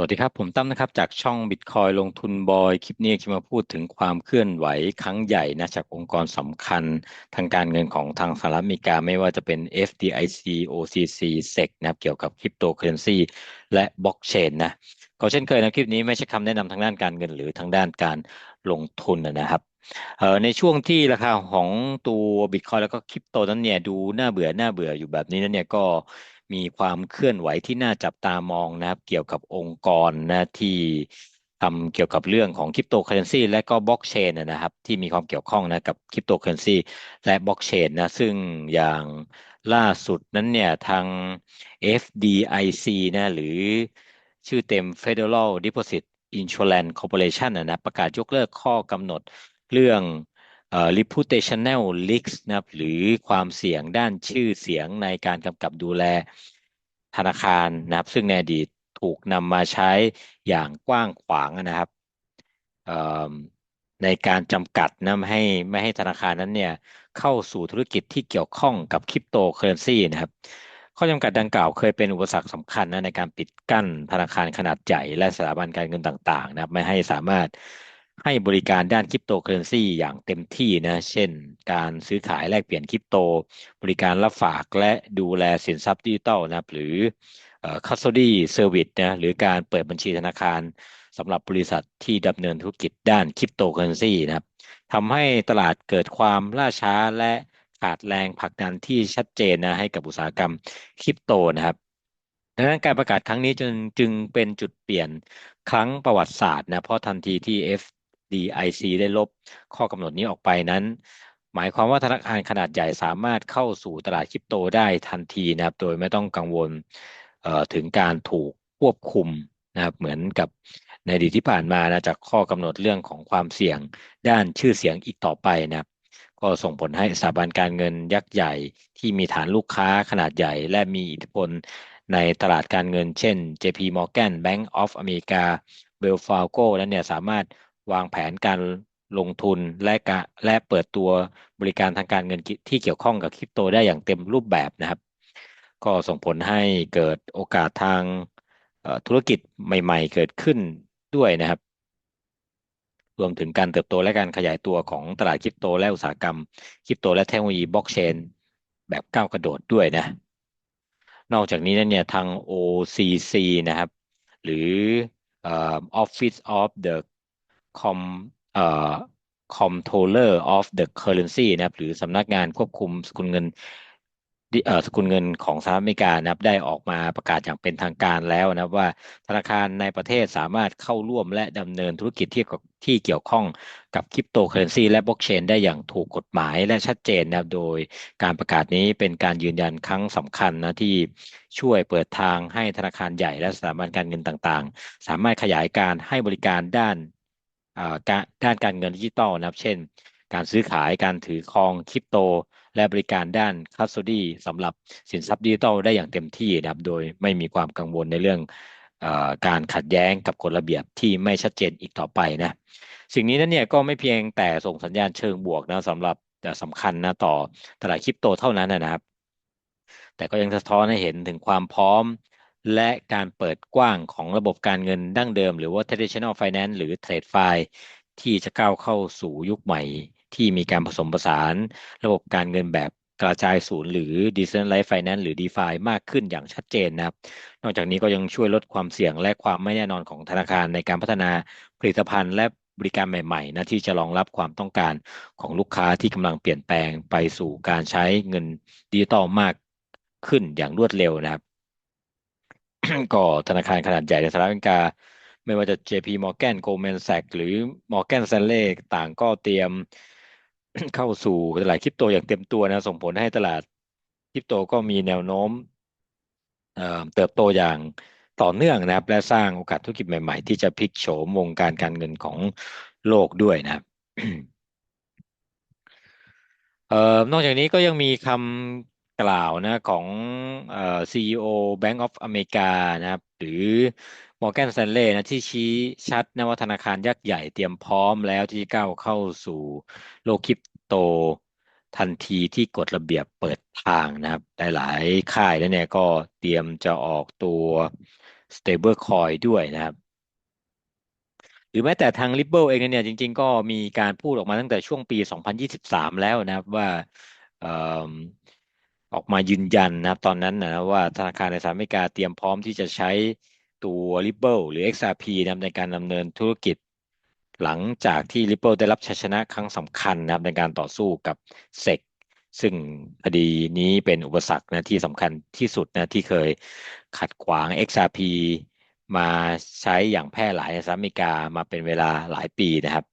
วัสดีครับ ผมตั้มนะครับ จากช่อง Bitcoin ลงทุนบอย คลิปนี้จะมาพูดถึงความเคลื่อนไหวครั้งใหญ่นะจากองค์กรสำคัญทางการเงินของทางสหรัฐอเมริกา ไม่ว่าจะเป็น FDIC OCC SEC นะครับ เกี่ยวกับคริปโตเคอเรนซีและบล็อกเชนนะก็เช่นเคยนะคลิปนี้ไม่ใช่คำแนะนำทางด้านการเงินหรือทางด้านการลงทุนนะครับในช่วงที่ราคาของตัวบิตคอยแล้วก็คริปโตนั้นเนี่ยดูน่าเบื่อน่าเบื่ออยู่แบบนี้นั้นเนี่ยก็ มีความเคลื่อนไหวที่น่าจับตามองนะครับ เกี่ยวกับองค์กรนะที่ทำเกี่ยวกับเรื่องของคริปโตเคอเรนซีและก็บล็อกเชนนะครับ ที่มีความเกี่ยวข้องนะกับคริปโตเคอเรนซีและบล็อกเชนนะซึ่งอย่างล่าสุดนั้นเนี่ยทาง FDIC นะหรือชื่อเต็ม Federal Deposit Insurance Corporation นะประกาศยกเลิกข้อกำหนดเรื่อง reputational risks นะครับหรือความเสี่ยงด้านชื่อเสียงในการกำกับดูแลธนาคารนะครับ ซึ่งในอดีตถูกนำมาใช้อย่างกว้างขวางนะครับในการจำกัดนะไม่ให้ไม่ให้ธนาคารนั้นเนี่ยเข้าสู่ธุรกิจที่เกี่ยวข้องกับคริปโตเคอเรนซีนะครับข้อจำกัดดังกล่าวเคยเป็นอุปสรรคสำคัญนะในการปิดกั้นธนาคารขนาดใหญ่และสถาบันการเงินต่างๆ นะครับ ไม่ให้สามารถ ให้บริการด้านคริปโตเคอเรนซีอย่างเต็มที่นะ เช่น การซื้อขายแลกเปลี่ยนคริปโต บริการรับฝากและดูแลสินทรัพย์ดิจิตอลนะหรือ custody service นะหรือการเปิดบัญชีธนาคารสำหรับบริษัทที่ดำเนินธุรกิจด้านคริปโตเคอเรนซีนะครับทำให้ตลาดเกิดความล่าช้าและขาดแรงผลักดันที่ชัดเจนนะให้กับอุตสาหกรรมคริปโตนะครับดังนั้นการประกาศครั้งนี้จึงจึงเป็นจุดเปลี่ยนครั้งประวัติศาสตร์นะเพราะทันทีที่ F DIC ได้ลบข้อกำหนดนี้ออกไปนั้น หมายความว่าธนาคารขนาดใหญ่สามารถเข้าสู่ตลาดคริปโตได้ทันทีนะครับ โดยไม่ต้องกังวลถึงการถูกควบคุมนะครับเหมือนกับในอดีตที่ผ่านมานะจากข้อกำหนดเรื่องของความเสี่ยงด้านชื่อเสียงอีกต่อไปนะครับ ก็ส่งผลให้สถาบันการเงินยักษ์ใหญ่ที่มีฐานลูกค้าขนาดใหญ่ และมีอิทธิพลในตลาดการเงินเช่น JP Morgan Bank of America Wells Fargo นั้นเนี่ยสามารถ วางแผนการลงทุนและกะและเปิดตัวบริการทางการเงินที่เกี่ยวข้องกับคริปโตได้อย่างเต็มรูปแบบนะครับ ก็ส่งผลให้เกิดโอกาสทางธุรกิจใหม่ ๆ เกิดขึ้นด้วยนะครับ รวมถึงการเติบโตและการขยายตัวของตลาดคริปโตและอุตสาหกรรมคริปโตและเทคโนโลยีบล็อกเชนแบบก้าวกระโดดด้วยนะ นอกจากนี้เนี่ยทาง OCC นะครับ หรือ Office of the com เอ่อ Comptroller of the Currency นะครับ หรือสำนักงานควบคุมสกุลเงินเอ่อสกุลเงินของสหรัฐอเมริกานะครับได้ออกมาประกาศอย่างเป็นทางการแล้วนะว่าธนาคารในประเทศสามารถเข้าร่วมและดำเนินธุรกิจที่ที่เกี่ยวข้องกับคริปโตเคอเรนซีและบล็อกเชนได้อย่างถูกกฎหมายและชัดเจนนะครับโดยการประกาศนี้เป็นการยืนยันครั้งสำคัญนะที่ช่วยเปิดทางให้ธนาคารใหญ่และสถาบันการเงินต่างๆ สามารถขยายการให้บริการด้าน ด้านการเงินดิจิตอลนะครับ เช่น การซื้อขายการถือครองคริปโต และบริการด้านคัสโตดี้สำหรับสินทรัพย์ดิจิตอลได้อย่างเต็มที่นะครับ โดยไม่มีความกังวลในเรื่องอการขัดแย้งกับกฎระเบียบที่ไม่ชัดเจนอีกต่อไปนะ สิ่งนี้นั้นเนี่ยก็ไม่เพียงแต่ส่งสัญญาณเชิงบวกนะสำหรับแต่สำคัญนะต่อตลาดคริปโตเท่านั้นนะครับ แต่ก็ยังสะท้อนให้เห็นถึงความพร้อม และการเปิดกว้างของระบบการเงินดั้งเดิม หรือว่า traditional finance หรือ trade f i ที่จะก้าวเข้าสู่ยุคใหม่ ที่มีการผสมผสาน ระบบการเงินแบบกระจายศูนย์หรือ decentralized finance หรือ DeFi มากขึ้นอย่างชัดเจนนะครับ นอกจากนี้ก็ยังช่วยลดความเสี่ยงและความไม่แน่นอนของธนาคารในการพัฒนาผลิตภัณฑ์และบริการใหม่ๆนะที่จะรองรับความต้องการของลูกค้าที่กำลังเปลี่ยนแปลงไปสู่การใช้เงินดิจิตอลมากขึ้นอย่างรวดเร็วนะครับ ก็ธนาคารขนาดใหญ่ในสหรัฐอเมริกา ไม่ว่าจะ JP Morgan Goldman Sachs หรือ Morgan Stanley ต่างก็เตรียมเข้าสู่ตลาดคริปโตอย่างเต็มตัวนะ ส่งผลให้ตลาดคริปโตก็มีแนวโน้มเติบโตอย่างต่อเนื่องนะครับ และสร้างโอกาสธุรกิจใหม่ ๆ ที่จะพลิกโฉมวงการการเงินของโลกด้วยนะครับนอกจากนี้ก็ยังมีคำ กล่าวนะของเอ่อ CEO Bank of America นะครับหรือ Morgan Stanley นะที่ชี้ชัดนะว่าธนาคารยักษ์ใหญ่เตรียมพร้อมแล้วที่จะก้าวเข้าสู่โลกคริปโตทันทีที่กฎระเบียบเปิดทางนะครับ หลายๆค่ายแล้วเนี่ยก็เตรียมจะออกตัว stable coin ด้วยนะครับ หรือแม้แต่ทาง Ripple เองเนี่ยจริง ๆ ก็มีการพูดออกมาตั้งแต่ช่วงปี 2023 แล้วนะครับว่า ออกมายืนยันนะครับ ตอนนั้นนะว่าธนาคารในสหรัฐอเมริกาเตรียมพร้อมที่จะใช้ตัว Ripple หรือ XRP นะในการดำเนินธุรกิจ หลังจากที่ Ripple ได้รับชัยชนะครั้งสำคัญนะครับในการต่อสู้กับ SEC ซึ่งคดีนี้เป็นอุปสรรคนะที่สำคัญที่สุดนะที่เคยขัดขวาง XRP มาใช้อย่างแพร่หลายในสหรัฐอเมริกามาเป็นเวลาหลายปีนะครับ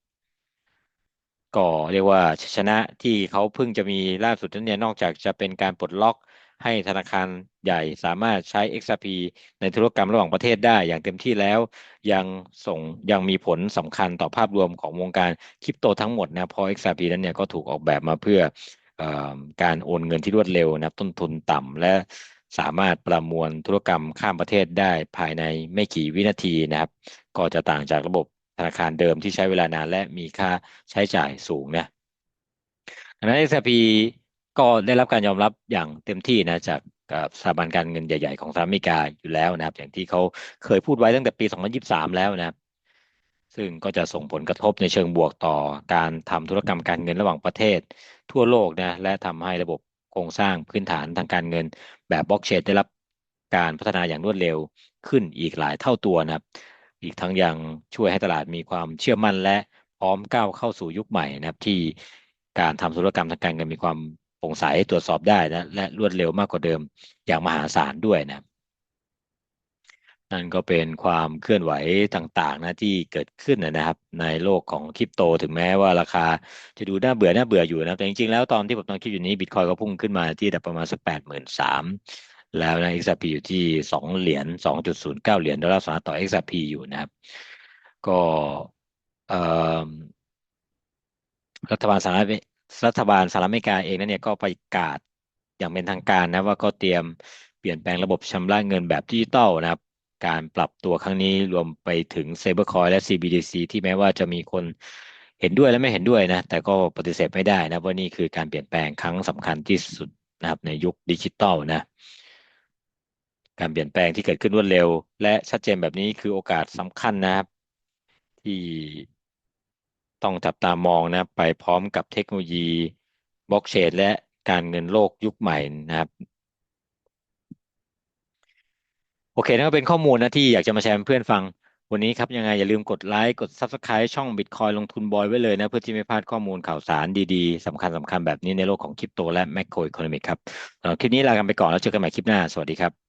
ก็เรียกว่าชัยชนะที่เขาเพิ่งจะมีล่าสุดนั้นเนี่ยนอกจากจะเป็นการปลดล็อกให้ธนาคารใหญ่สามารถใช้ XRP ในธุรกรรมระหว่างประเทศได้อย่างเต็มที่แล้ว ยังส่งยังมีผลสำคัญต่อภาพรวมของวงการคริปโตทั้งหมดนะเพราะ XRP นั้นเนี่ยก็ถูกออกแบบมาเพื่ออการโอนเงินที่รวดเร็วนะต้นทุนต่ำและสามารถประมวลธุรกรรมข้ามประเทศได้ภายในไม่กี่วินาทีนะครับ ก็จะต่างจากระบบ ธนาคารเดิมที่ใช้เวลานานและมีค่าใช้จ่ายสูงนะดังนั้น XRP ก็ได้รับการยอมรับอย่างเต็มที่นะจากสถาบันการเงินใหญ่ ๆ ของสหรัฐอเมริกาอยู่แล้วนะครับ อย่างที่เขาเคยพูดไว้ตั้งแต่ปี 2023 แล้วนะครับ ซึ่งก็จะส่งผลกระทบในเชิงบวกต่อการทำธุรกรรมการเงินระหว่างประเทศ ทั่วโลกนะและทำให้ระบบโครงสร้างพื้นฐานทางการเงิน แบบบล็อกเชนได้รับการพัฒนาอย่างรวดเร็วขึ้นอีกหลายเท่าตัวนะครับ อีกทั้งยังช่วยให้ตลาดมีความเชื่อมั่นและพร้อมก้าวเข้าสู่ยุคใหม่นะครับที่การทำธุรกรรมทางการเงินมีความโปร่งใสตรวจสอบได้นะและรวดเร็วมากกว่าเดิมอย่างมหาศาลด้วยนะนั่นก็เป็นความเคลื่อนไหวต่างๆนะที่เกิดขึ้นนะครับในโลกของคริปโต ถึงแม้ว่าราคาจะดูน่าเบื่อน่าเบื่ออยู่นะแต่จริงๆแล้วตอนที่ผมตอนคิดอยู่นี้บิตคอยก็พุ่งขึ้นมาที่ประมาณสักแปดหมื่นสาม แล้วนะ XRP อยู่ที่สองเหรียญสองจุดศูนย์เก้าเหรียญดอลลาร์สหรัฐต่อ XRP อยู่นะครับ ก็รัฐบาลสหรัฐรัฐบาลสหรัฐอเมริกาเองนั้นเนี่ยก็ประกาศอย่างเป็นทางการนะว่าก็เตรียมเปลี่ยนแปลงระบบชำระเงินแบบดิจิตอลนะครับ การปรับตัวครั้งนี้รวมไปถึง Stablecoin และ CBDC ที่แม้ว่าจะมีคนเห็นด้วยและไม่เห็นด้วยนะ แต่ก็ปฏิเสธไม่ได้นะว่านี่คือการเปลี่ยนแปลงครั้งสำคัญที่สุดนะครับในยุคดิจิตอลนะ การเปลี่ยนแปลงที่เกิดขึ้นรวดเร็ว และชัดเจนแบบนี้คือโอกาสสำคัญนะครับ ที่ต้องจับตามองนะไปพร้อมกับเทคโนโลยีบล็อกเชนและการเงินโลกยุคใหม่นะครับ โอเคนั่นก็เป็นข้อมูลนะที่อยากจะมาแชร์เพื่อนฟังวันนี้ครับยังไงอย่าลืมกดไลค์กด Subscribe ช่อง Bitcoin ลงทุนบอยไว้เลยนะ เพื่อที่ไม่พลาดข้อมูลข่าวสารดีๆสำคัญสำคัญแบบนี้ในโลกของคริปโตและแมคโครอีโคโนมิกครับคลิปนี้ลากันไปก่อนแล้วเจอกันใหม่คลิปหน้า สวัสดีครับ